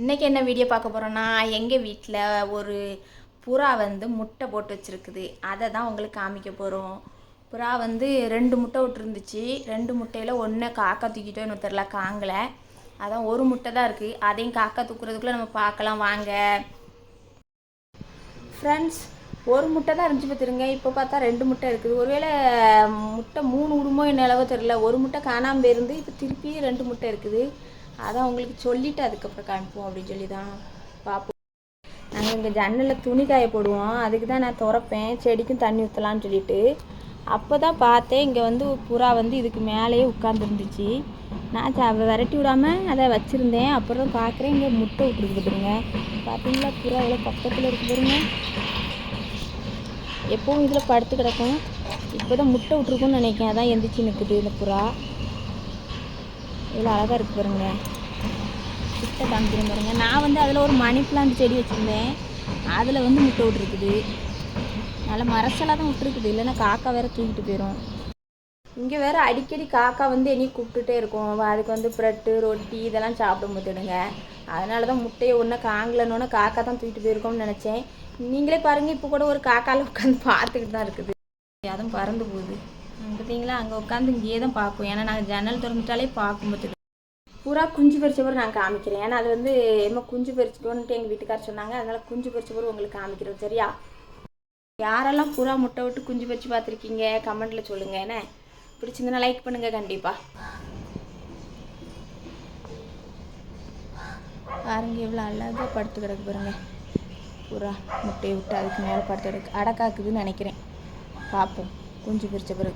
இன்றைக்கி என்ன வீடியோ பார்க்க போகிறோன்னா எங்கள் வீட்டில் ஒரு புறா வந்து முட்டை போட்டு வச்சுருக்குது. அதை தான் உங்களுக்கு காமிக்க போகிறோம் புறா வந்து ரெண்டு முட்டை விட்டுருந்துச்சு. ரெண்டு முட்டையில் ஒன்று காக்கா தூக்கிட்டோ இன்னும் தெரில காங்கலை. அதான் ஒரு முட்டை தான் இருக்குது அதையும் காக்கா தூக்குறதுக்குள்ளே நம்ம பார்க்கலாம். வாங்க. ஃப்ரெண்ட்ஸ் ஒரு முட்டை தான் இருந்துச்சு பார்த்துருங்க இப்போ பார்த்தா ரெண்டு முட்டை இருக்குது. ஒருவேளை முட்டை மூணு விடுமோ என்ன அளவோ தெரில ஒரு முட்டை காணாமல் போயிருந்து இப்போ திருப்பி ரெண்டு முட்டை இருக்குது. அதான் உங்களுக்கு சொல்லிவிட்டு அதுக்கப்புறம் காமிப்போம் அப்படின்னு சொல்லி தான் பார்ப்போம் நாங்கள் இங்கே ஜன்னலில் துணி காய போடுவோம். அதுக்கு தான் நான் திறப்பேன். செடிக்கும் தண்ணி ஊற்றலான்னு சொல்லிட்டு. அப்போ தான் பார்த்தேன். இங்கே வந்து புறா வந்து இதுக்கு மேலேயே உட்காந்துருந்துச்சு நான் அதை விரட்டி விடாமல் அதை வச்சுருந்தேன். அப்புறம் பார்க்குறேன் இங்கே முட்டை விட்டுருக்கு பாருங்க. பார்த்தீங்களா புறா எவ்வளோ பக்கத்தில் இருக்கு பாருங்க. எப்பவும் இதில் படுத்து கிடக்கும். இப்போ தான் முட்டை விட்ருக்குன்னு நினைக்கிறேன். அதான் எந்திரிச்சு நிற்குது இந்த புறா. இவ்வளோ அழகாக இருக்குது பாருங்க. கிட்ட காமிக்கிறேன் பாருங்க. நான் வந்து அதில் ஒரு மணி பிளான்ட் செடி வச்சுருந்தேன். அதில் வந்து முட்டை விட்டுருக்குது. நல்ல மரச்சலாக தான் விட்ருக்குது இல்லைன்னா காக்கா வேற தூக்கிட்டு போயிடும் இங்கே வேறு அடிக்கடி காக்கா வந்து என்னையும் கூப்பிட்டுட்டே இருக்கும். அதுக்கு வந்து ப்ரெட்டு ரொட்டி இதெல்லாம் சாப்பிட முத்துடுங்க அதனால தான் முட்டையை ஒன்று காங்கலன்னு காக்கா தான் தூக்கிட்டு போயிருக்கோம்னு நினச்சேன். நீங்களே பாருங்கள் இப்போ கூட ஒரு காக்காவில் உட்காந்து பார்த்துக்கிட்டு தான் இருக்குது. அதுவும் பறந்து போகுது. பார்த்தீங்களா அங்கே உட்காந்து இங்கேயே தான் பார்க்கும் ஏன்னா நாங்கள் ஜன்னல் திறந்துட்டாலே பார்க்கும் பார்த்துட்டு பூரா குஞ்சு பறிச்ச பிறகு நான் காமிக்கிறேன். ஏன்னா அது வந்து எம்மா குஞ்சு பறிச்சுக்கோன்ட்டு எங்கள் வீட்டுக்காரர் சொன்னாங்க. அதனால் குஞ்சு பறிச்ச பிறகு உங்களுக்கு காமிக்கிறோம். சரியா? யாரெல்லாம் புறா முட்டை விட்டு குஞ்சு பறிச்சு பார்த்துருக்கீங்க? கமெண்ட்டில் சொல்லுங்கள் என்ன? பிடிச்சிருந்தனா லைக் பண்ணுங்கள் கண்டிப்பாக பாருங்க எவ்வளோ அழகாக படுத்து கிடக்கு பாருங்க. புறா முட்டையை விட்டு அதுக்கு மேலே படுத்து கிடக்கு. அடக்காக்குதுன்னு நினைக்கிறேன். பார்ப்போம். कोणची मिरच्या बरं?